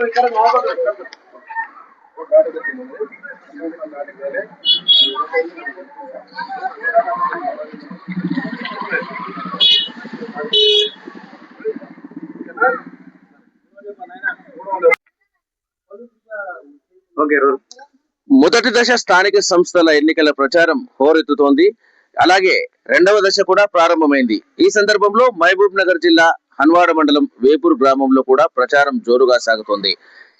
ఇక్కడ ఇక్కడ దశ స్థానిక సంస్థల ఎన్నికల ప్రచారం హోరెత్తుతోంది. అలాగే రెండవ దశ కూడా ప్రారంభమైంది. ఈ సందర్భంలో మహబూబ్ నగర్ జిల్లా హన్వాడ మండలం వేపూర్ గ్రామంలో కూడా ప్రచారం జోరుగా సాగుతోంది.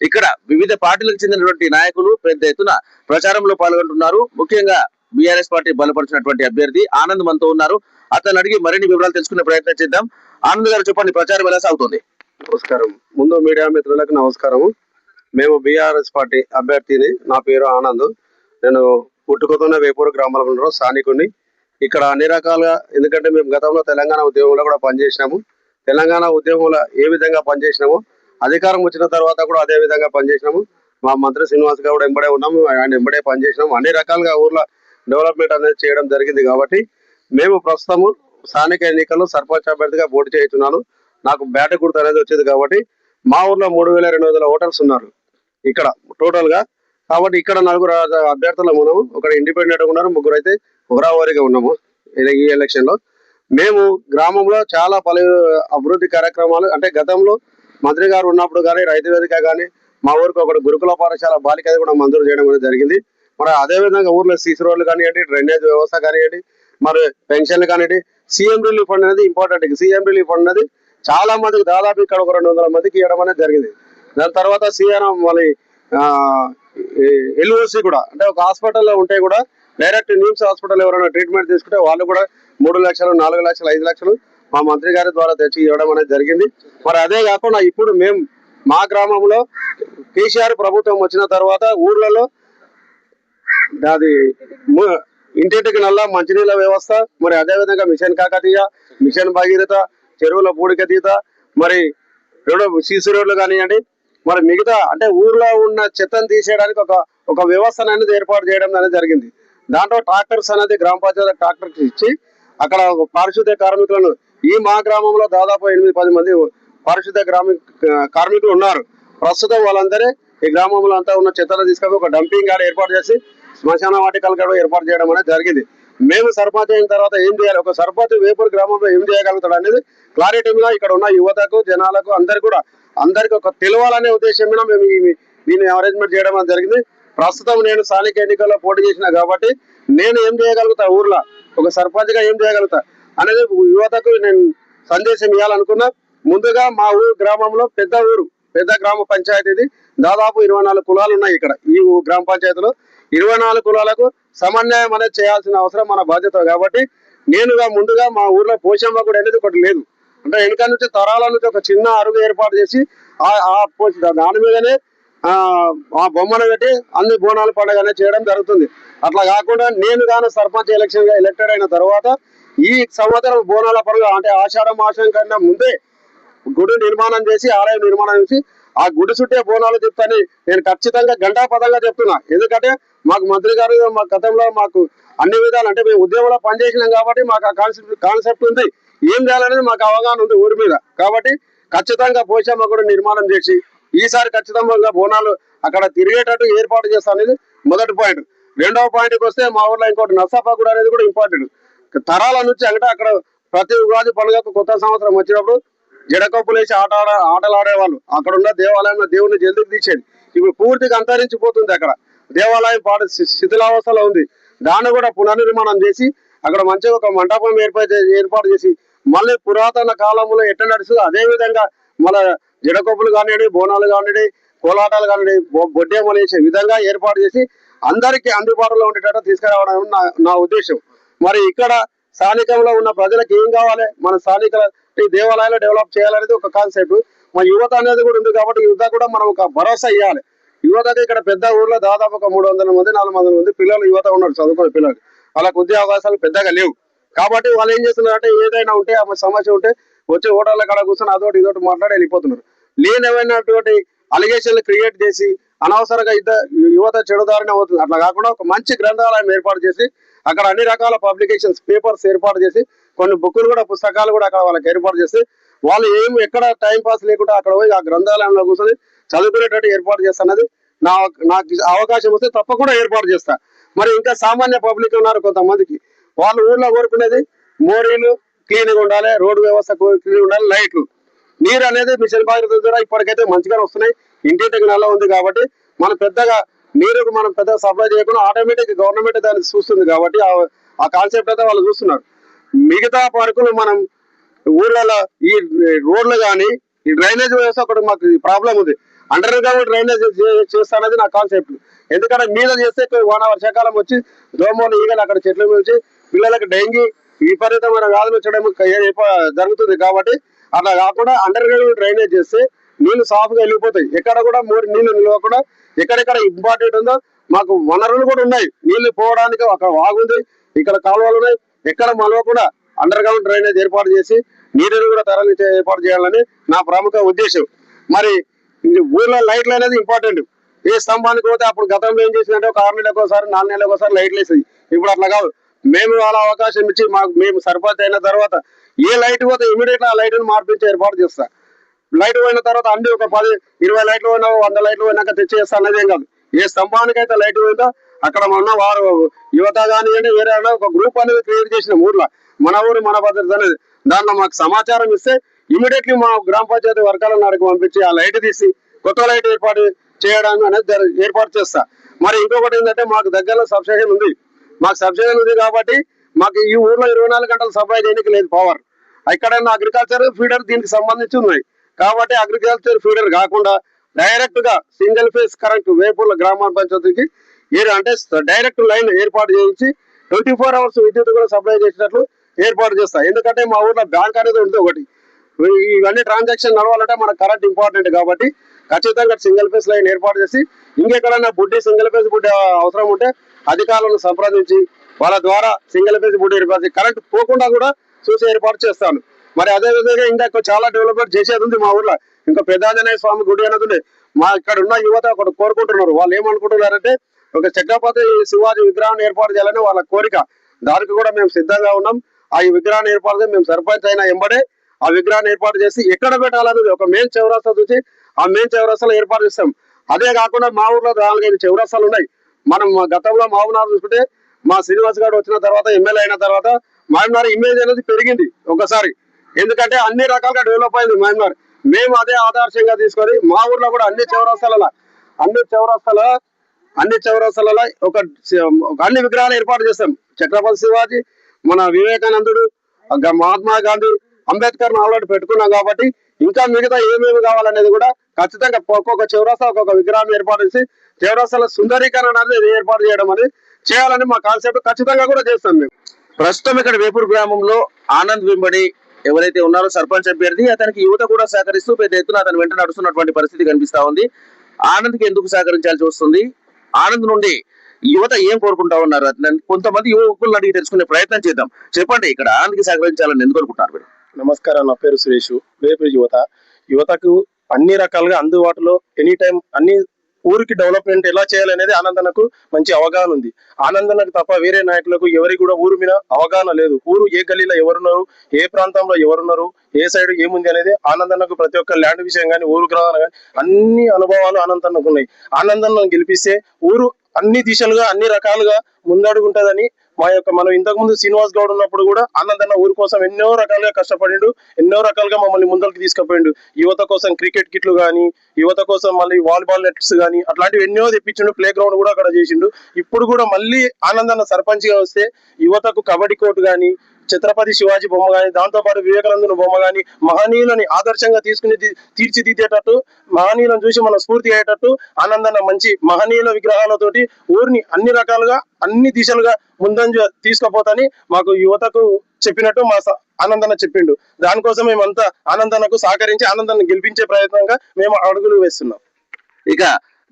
ఇక్కడ వివిధ పార్టీలకు చెందినటువంటి నాయకులు పెద్ద ఎత్తున ప్రచారంలో పాల్గొంటున్నారు. ముఖ్యంగా బీఆర్ఎస్ పార్టీ బలపరిచినటువంటి అభ్యర్థి ఆనంద్ మనతో ఉన్నారు. అతను అడిగి మరిన్ని వివరాలు తెలుసుకునే ప్రయత్నం చేద్దాం. ఆనంద్ గారు చెప్పండి ప్రచారం ఎలా సాగుతుంది? నమస్కారం. ముందు మీడియా మిత్రులకు నమస్కారం మేము బీఆర్ఎస్ పార్టీ అభ్యర్థిని నా పేరు ఆనంద్. నేను పుట్టుకతోనే వేపూరు గ్రామాల ఉండడం స్థానికుని ఇక్కడ అన్ని రకాలుగా ఎందుకంటే మేము గతంలో తెలంగాణ ఉద్యమంలో కూడా పనిచేసినాము. తెలంగాణ ఉద్యమంలో ఏ విధంగా పనిచేసినామో అధికారం వచ్చిన తర్వాత కూడా అదే విధంగా పనిచేసినాము. మా మంత్రి శ్రీనివాస్ గౌడ్ ఎంబడే ఉన్నాము ఆయన ఎంబడే పనిచేసినాము. అన్ని రకాలుగా ఊర్లో డెవలప్మెంట్ అనేది చేయడం జరిగింది కాబట్టి మేము ప్రస్తుతము స్థానిక ఎన్నికల్లో సర్పంచ్ అభ్యర్థిగా పోటీ చేస్తున్నాను. నాకు బ్యాట గుర్తు అనేది వచ్చేది కాబట్టి మా ఊర్లో మూడు వేల రెండు వందల ఓటర్స్ ఉన్నారు. ఇక్కడ టోటల్గా కాబట్టి ఇక్కడ నలుగురు అభ్యర్థులు ఉన్నాము. ఒకటి ఇండిపెండెంట్ ఉన్నారు ముగ్గురు అయితే హురావారిగా ఉన్నాము ఈ- ఎలక్షన్లో. మేము గ్రామంలో చాలా పలు అభివృద్ధి కార్యక్రమాలు అంటే గతంలో మంత్రి గారు ఉన్నప్పుడు కానీ రైతు వేదిక కానీ మా ఊరికి ఒకటి గురుకుల పాఠశాల బాలిక కూడా మంజూరు చేయడం అనేది జరిగింది. మరి అదే విధంగా ఊర్లో సీసీ రోడ్లు కానివ్వండి డ్రైనేజ్ వ్యవస్థ కానివ్వండి మరి పెన్షన్లు కానివ్వండి సీఎం రిలీఫ్ ఫండ్ అనేది ఇంపార్టెంట్ సీఎం రిలీఫ్ ఫండ్ అనేది చాలా మందికి దాదాపు ఇక్కడ ఒక రెండు వందల మందికి ఇవ్వడం అనేది జరిగింది. దాని తర్వాత సీఎం మళ్ళీ ఎల్ఓసి కూడా అంటే ఒక హాస్పిటల్లో ఉంటే కూడా డైరెక్ట్ నిమ్స్ హాస్పిటల్ ఎవరైనా ట్రీట్మెంట్ తీసుకుంటే వాళ్ళు కూడా మూడు లక్షలు నాలుగు లక్షలు ఐదు లక్షలు మా మంత్రి గారి ద్వారా తెచ్చి ఇవ్వడం అనేది జరిగింది. మరి అదే కాకుండా ఇప్పుడు మేము మా గ్రామంలో కేసీఆర్ ప్రభుత్వం వచ్చిన తర్వాత ఊర్లలో అది ఇంటింటికి నల్ల మంచినీళ్ళ వ్యవస్థ మరి అదే విధంగా మిషన్ కాకతీయ మిషన్ భగీరథ చెరువుల పూడికతీత మరి రెండు సీసీ రోడ్లు కానివ్వండి మరి మిగతా అంటే ఊర్లో ఉన్న చెత్తను తీసేయడానికి ఒక ఒక వ్యవస్థ అనేది ఏర్పాటు చేయడం అనేది జరిగింది. దాంట్లో ట్రాక్టర్స్ అనేది గ్రామ పంచాయతీ ట్రాక్టర్స్ ఇచ్చి అక్కడ పారిశుద్ధ్య కార్మికులను ఈ మా గ్రామంలో దాదాపు ఎనిమిది పది మంది పారిశుద్ధ్య గ్రామీ కార్మికులు ఉన్నారు. ప్రస్తుతం వాళ్ళందరూ ఈ గ్రామంలో అంతా ఉన్న చెత్తను తీసుకొని ఒక డంపింగ్ గార్డ్ ఏర్పాటు చేసి శ్మశాన వాటికలు కూడా ఏర్పాటు చేయడం అనేది జరిగింది. మేము సర్పంచ్ అయిన తర్వాత ఏం చేయాలి? ఒక సర్పంచ్ వేపూర్ గ్రామంలో ఏం చేయగలుగుతాడు అనేది క్లారిటీగా ఇక్కడ ఉన్న యువతకు జనాలకు అందరు కూడా అందరికి ఒక తెలవాలనే ఉద్దేశం మీద మేము దీన్ని అరేంజ్మెంట్ చేయడం అనేది జరిగింది. ప్రస్తుతం నేను స్థానిక ఎన్నికల్లో పోటీ చేసిన కాబట్టి నేను ఏం చేయగలుగుతా? ఊర్లో ఒక సర్పంచ్గా ఏం చేయగలుగుతా? అనేది యువతకు నేను సందేశం ఇవ్వాలనుకున్నా. ముందుగా మా ఊరు గ్రామంలో పెద్ద ఊరు పెద్ద గ్రామ పంచాయతీ ఇది దాదాపు ఇరవై నాలుగు కులాలు ఉన్నాయి ఇక్కడ ఈ ఊ- గ్రామ పంచాయతీలో. ఇరవై నాలుగు కులాలకు సమన్వయం అనేది చేయాల్సిన అవసరం మన బాధ్యత కాబట్టి నేనుగా ముందుగా మా ఊర్లో పోషమ్మ కూడా అనేది ఒకటి లేదు. అంటే వెనుక నుంచి తరాల నుంచి ఒక చిన్న అరుగు ఏర్పాటు చేసి దాని మీదనే ఆ బొమ్మను పెట్టి అన్ని బోనాలు పండుగ చేయడం జరుగుతుంది. అట్లా కాకుండా నేను కానీ సర్పంచ్ ఎలక్షన్గా ఎలక్టెడ్ అయిన తర్వాత ఈ సంవత్సరం బోనాల పండుగ అంటే ఆషాఢ మాసం కన్నా ముందే గుడి నిర్మాణం చేసి ఆలయం నిర్మాణం చేసి ఆ గుడి చుట్టే బోనాలు చెప్తాని. నేను ఖచ్చితంగా గంటాపదంగా చెప్తున్నా. ఎందుకంటే మాకు మంత్రి గారు మా గతంలో మాకు అన్ని విధాలు అంటే మేము ఉద్యమంలో పనిచేసినాం కాబట్టి మాకు ఆ కాన్సెప్ట్ కాన్సెప్ట్ ఉంది. ఏం చేయాలనేది మాకు అవగాహన ఉంది ఊరి మీద. కాబట్టి ఖచ్చితంగా పోషమ్మ కూడా నిర్మాణం చేసి ఈసారి ఖచ్చితంగా బోనాలు అక్కడ తిరిగేటట్టు ఏర్పాటు చేస్తా అనేది మొదటి పాయింట్. రెండవ పాయింట్కి వస్తే మా ఊర్లో ఇంకోటి నర్సాపా అనేది కూడా ఇంపార్టెంట్. తరాల నుంచి అంటే అక్కడ ప్రతి ఉగాది పండుగకు కొత్త సంవత్సరం వచ్చినప్పుడు జడకప్పులు వేసి ఆట ఆడ ఆటలు ఆడేవాళ్ళు అక్కడ ఉన్న దేవాలయంలో దేవుని జల్దికి తీసేది. ఇప్పుడు పూర్తిగా అంతరించిపోతుంది అక్కడ. దేవాలయం పాట శిథిలావస్థలో ఉంది. దాన్ని కూడా పునర్నిర్మాణం చేసి అక్కడ మంచిగా ఒక మండపం ఏర్పాటు ఏర్పాటు చేసి మళ్ళీ పురాతన కాలంలో ఎట్ట నడుస్తుందో అదే విధంగా మన జడకొప్పులు కానివ్వండి బోనాలు కానివ్వండి కోలాటాలు కానివ్వండి బొ- బొడ్డేమలు వేసే విధంగా ఏర్పాటు చేసి అందరికీ అందుబాటులో ఉండేటట్టు తీసుకురావడం నా నా ఉద్దేశం. మరి ఇక్కడ స్థానికంలో ఉన్న ప్రజలకు ఏం కావాలి? మన స్థానిక దేవాలయాలు డెవలప్ చేయాలనేది ఒక కాన్సెప్ట్. మా యువత అనేది కూడా ఉంది కాబట్టి యువత కూడా మనం ఒక భరోసా ఇవ్వాలి యువతకి ఇక్కడ పెద్ద ఊర్లో దాదాపు ఒక మూడు వందల మంది నాలుగు వందల మంది పిల్లలు యువత ఉన్నారు చదువుకునే పిల్లలు. వాళ్ళకు ఉద్యోగ అవకాశాలు పెద్దగా లేవు. కాబట్టి వాళ్ళు ఏం చేస్తున్నారంటే ఏదైనా ఉంటే ఆ సమస్య ఉంటే వచ్చి హోటళ్ళ కాడ కూర్చొని అదొకటి ఇదొకటి మాట్లాడి వెళ్ళిపోతున్నారు. లేనివైనటువంటి అలిగేషన్లు క్రియేట్ చేసి అనవసరంగా ఇద్దరు యువత చెడుదారిని అవుతుంది. అట్లా కాకుండా ఒక మంచి గ్రంథాలయం ఏర్పాటు చేసి అక్కడ అన్ని రకాల పబ్లికేషన్స్ పేపర్స్ ఏర్పాటు చేసి కొన్ని బుక్కులు కూడా పుస్తకాలు కూడా అక్కడ వాళ్ళకి ఏర్పాటు చేసి వాళ్ళు ఏం ఎక్కడ టైం పాస్ లేకుండా అక్కడ పోయి ఆ గ్రంథాలయంలో కూర్చొని చదువుకునేటట్టు ఏర్పాటు చేస్తున్నది. నా నాకు అవకాశం వస్తే తప్పకుండా ఏర్పాటు చేస్తా. మరి ఇంకా సామాన్య పబ్లిక్ ఉన్నారు కొంతమందికి. వాళ్ళు ఊర్లో కోరుకునేది మోరీలు క్లీన్గా ఉండాలి రోడ్డు వ్యవస్థ క్లీన్గా ఉండాలి లైట్లు. నీరు అనేది మిషన్ భాగీరథ ద్వారా ఇప్పటికైతే మంచిగానే వస్తున్నాయి. ఇంటింటికి నల్ల ఉంది కాబట్టి మనం పెద్దగా నీరుకు మనం పెద్ద సప్లై చేయకుండా ఆటోమేటిక్ గవర్నమెంట్ దాన్ని చూస్తుంది కాబట్టి ఆ- కాన్సెప్ట్ అయితే వాళ్ళు చూస్తున్నారు. మిగతా పార్కులు మనం ఊర్లలో ఈ రోడ్లు కానీ ఈ డ్రైనేజ్ వ్యవస్థ ఒకటి మాకు ప్రాబ్లం ఉంది. అండర్ గ్రౌండ్ డ్రైనేజ్ చేస్తానది నా కాన్సెప్ట్ ఎందుకంటే మీద చేస్తే వాన వర్షాకాలం వచ్చి దోమలు ఈగలు అక్కడ చెట్లు నుంచి పిల్లలకు డెంగీ విపరీతమైన వ్యాధులు వచ్చడం జరుగుతుంది కాబట్టి అట్లా కాకుండా అండర్ గ్రౌండ్ డ్రైనేజ్ చేస్తే నీళ్ళు సాఫ్గా వెళ్ళిపోతాయి. ఎక్కడ కూడా మూడు నీళ్ళు నిలవకుండా ఎక్కడెక్కడ ఇంపార్టెంట్ ఉందో మాకు వనరులు కూడా ఉన్నాయి. నీళ్ళు పోవడానికి ఒక వాగుంది ఇక్కడ కాలువలు ఉన్నాయి. ఎక్కడ మలవకుండా అండర్ గ్రౌండ్ డ్రైనేజ్ ఏర్పాటు చేసి నీటిని కూడా తరలించే ఏర్పాటు చేయాలని నా ప్రముఖ ఉద్దేశం. మరి ఊర్లో లైట్లు అనేది ఇంపార్టెంట్. ఏ స్తంభానికి పోతే అప్పుడు గతంలో ఏం చేసిందంటే ఒక ఆరు నెలలకు ఒకసారి నాలుగు నెలలకు ఒకసారి లైట్లు వేసేది. ఇప్పుడు అట్లా కాదు. మేము అలా అవకాశం ఇచ్చి మాకు మేము సర్పంచ్ అయిన తర్వాత ఏ లైట్ పోతే ఇమీడియట్ ఆ లైట్ మార్పించి ఏర్పాటు చేస్తా. లైట్ పోయిన తర్వాత అన్ని ఒక పది ఇరవై లైట్లు పోయినా వంద లైట్లు పోయినాక తెచ్చేస్తా అనేది ఏం కాదు. ఏ స్తంభానికైతే లైట్ పోయిందో అక్కడ ఉన్న వారు యువత కానివ్వండి వేరే ఒక గ్రూప్ అనేది క్రియేట్ చేసిన ఊర్లో మన ఊరు మన భద్రత అనేది. దాంట్లో మాకు సమాచారం ఇస్తే ఇమీడియట్లీ మా గ్రామ పంచాయతీ వర్గాల నాడికి పంపించి ఆ లైట్ తీసి కొత్త లైట్ ఏర్పాటు చేయడం అనేది ఏర్పాటు చేస్తా. మరి ఇంకొకటి ఏంటంటే మాకు దగ్గరలో సబ్స్టేషన్ ఉంది. మాకు సబ్సిడీ ఉంది కాబట్టి మాకు ఈ ఊర్లో ఇరవై నాలుగు గంటలు సప్లై చేయడానికి లేదు పవర్ ఎక్కడైనా అగ్రికల్చర్ ఫీడర్ దీనికి సంబంధించి ఉన్నాయి. కాబట్టి అగ్రికల్చర్ ఫీడర్ కాకుండా డైరెక్ట్గా సింగిల్ ఫేస్ కరెంట్ వేపూర్ల గ్రామ పంచాయతీకి అంటే డైరెక్ట్ లైన్ ఏర్పాటు చేయించి ట్వంటీ ఫోర్ అవర్స్ విద్యుత్ కూడా సప్లై చేసినట్లు ఏర్పాటు చేస్తా. ఎందుకంటే మా ఊర్లో బ్యాంక్ అనేది ఉంది ఒకటి. ఇవన్నీ ట్రాన్సాక్షన్ నడవాలంటే మనకు కరెంట్ ఇంపార్టెంట్ కాబట్టి ఖచ్చితంగా సింగిల్ ఫేస్ లైన్ ఏర్పాటు చేసి ఇంకెక్కడన్నా బుడ్డి సింగిల్ ఫేజ్ బుడ్డి అవసరం ఉంటే అధికారులను సంప్రదించి వాళ్ళ ద్వారా సింగిల్ ఫేజ్ బుడ్డి ఏర్పాటు చేసి కరెంట్ పోకుండా కూడా చూసి ఏర్పాటు చేస్తాను. మరి అదే విధంగా ఇంకా చాలా డెవలప్మెంట్ చేసేది ఉంది మా ఊర్లో. ఇంకా పెద్దాంజనేయ స్వామి గుడి అనేది ఉంది. మా ఇక్కడ ఉన్న యువత ఒకటి కోరుకుంటున్నారు. వాళ్ళు ఏమనుకుంటున్నారంటే ఒక చక్రపతి శివాజీ విగ్రహాన్ని ఏర్పాటు చేయాలని వాళ్ళ కోరిక. దానికి కూడా మేము సిద్ధంగా ఉన్నాం. ఆ విగ్రహాన్ని ఏర్పాటు చేసి మేము సర్పంచ్ అయిన ఎంబడే ఆ విగ్రహాన్ని ఏర్పాటు చేసి ఎక్కడ పెట్టాలనేది ఒక మెయిన్ చౌరస్తా చూసి ఆ మెయిన్ చౌరస్తాలో ఏర్పాటు చేస్తాం. అదే కాకుండా మా ఊర్లో నాలుగైదు చౌరస్తాలు ఉన్నాయి. మనం మా గతంలో మామూనార్ చూసుకుంటే మా శ్రీనివాస్ గారు వచ్చిన తర్వాత ఎమ్మెల్యే అయిన తర్వాత మహమ్నార్ ఇమేజ్ అనేది పెరిగింది ఒకసారి. ఎందుకంటే అన్ని రకాలుగా డెవలప్ అయింది మహమ్నార్ మేము అదే ఆదర్శంగా తీసుకొని మా ఊర్లో కూడా అన్ని చౌరస్తాల అన్ని చౌరస్తాల అన్ని చౌరస్తాల ఒక అన్ని విగ్రహాలు ఏర్పాటు చేస్తాం. చక్రపతి శివాజీ మన వివేకానందుడు గ- మహాత్మా గాంధీ అంబేద్కర్ ఆల్రెడీ పెట్టుకున్నాం కాబట్టి ఇంకా మిగతా ఏమేమి కావాలనేది కూడా ఖచ్చితంగా ఒక్కొక్క చౌరస్తా ఒక్కొక్క విగ్రహం ఏర్పాటు చేసి చౌరస్తాల సుందరీకరణ అనేది ఏర్పాటు చేయడం అనేది చేయాలని మా కాన్సెప్ట్ ఖచ్చితంగా కూడా చేస్తాం మేము. ప్రస్తుతం ఇక్కడ వేపూర్ గ్రామంలో ఆనంద్ వెంబడి ఎవరైతే ఉన్నారో సర్పంచ్ అభ్యర్థి అతనికి యువత కూడా సహకరిస్తూ పెద్ద ఎత్తున అతని వెంట నడుస్తున్నటువంటి పరిస్థితి కనిపిస్తా ఉంది. ఆనంద్కి ఎందుకు సహకరించాల్సి వస్తుంది? ఆనంద్ నుండి యువత ఏం కోరుకుంటా ఉన్నారు? అతను కొంతమంది యువకులను అడిగి తెలుసుకునే ప్రయత్నం చేద్దాం. చెప్పండి ఇక్కడ ఆనంద్కి సహకరించాలని ఎందుకు అనుకుంటున్నారు మీరు? నమస్కారం నా పేరు సురేష్ వేపు యువత. యువతకు అన్ని రకాలుగా అందుబాటులో ఎనీ టైం అన్ని ఊరికి డెవలప్మెంట్ ఎలా చేయాలనేది ఆనందనకు మంచి అవగాహన ఉంది. ఆనందనకు తప్ప వేరే నాయకులకు ఎవరికి కూడా ఊరు మీద అవగాహన లేదు. ఊరు ఏ గల్లీలో ఎవరున్నారు ఏ ప్రాంతంలో ఎవరున్నారు ఏ సైడ్ ఏముంది అనేది ఆనందనకు ప్రతి ఒక్క ల్యాండ్ విషయం కానీ ఊరు గ్రహణ కానీ అన్ని అనుభవాలు ఆనందనకు ఉన్నాయి. ఆనందనను గెలిపిస్తే ఊరు అన్ని దిశలుగా అన్ని రకాలుగా ముందడుగుంటదని మా యొక్క మనం ఇంతకు ముందు శ్రీనివాస్ గౌడ్ ఉన్నప్పుడు కూడా అన్నదన్న ఊరు కోసం ఎన్నో రకాలుగా కష్టపడిండు ఎన్నో రకాలుగా మమ్మల్ని ముందరికి తీసుకుపోయిండు. యువత కోసం క్రికెట్ కిట్లు కానీ యువత కోసం మళ్ళీ వాలీబాల్ నెట్స్ కానీ అట్లాంటివి ఎన్నో తెప్పించిండు ప్లే గ్రౌండ్ కూడా అక్కడ చేసిండు. ఇప్పుడు కూడా మళ్ళీ ఆనందన్న సర్పంచ్గా వస్తే యువతకు కబడ్డీ కోర్టు కానీ ఛత్రపతి శివాజీ బొమ్మ కానీ దాంతోపాటు వివేకానందుని బొమ్మ కానీ మహనీయులని ఆదర్శంగా తీసుకుని తీర్చిదిద్దేటట్టు మహనీయులను చూసి మనం స్ఫూర్తి అయ్యేటట్టు ఆనందన్న మంచి మహనీయుల విగ్రహాలతోటి ఊరిని అన్ని రకాలుగా అన్ని దిశలుగా ముందంజ తీసుకుపోతాని మాకు యువతకు చెప్పినట్టు మా స- చెప్పిండు. దానికోసం మేమంతా ఆనందనకు సహకరించి ఆనందాన్ని గెలిపించే ప్రయత్నంగా మేము అడుగులు వేస్తున్నాం. ఇక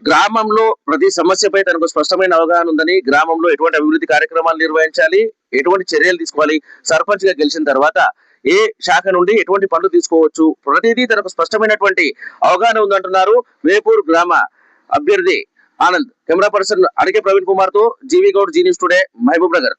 గ్రామంలో ప్రతి సమస్యపై తనకు స్పష్టమైన అవగాహన ఉందని గ్రామంలో ఎటువంటి అభివృద్ధి కార్యక్రమాలు నిర్వహించాలి ఎటువంటి చర్యలు తీసుకోవాలి? సర్పంచ్గా గెలిచిన తర్వాత ఏ శాఖ నుండి ఎటువంటి పనులు తీసుకోవచ్చు? ప్రతిదీ తనకు స్పష్టమైనటువంటి అవగాహన ఉందంటున్నారు వేపూర్ గ్రామ అభ్యర్థి ఆనంద్. కెమెరా పర్సన్ అడిగే ప్రవీణ్ కుమార్తో G V Goud Zee news today Mahabubnagar.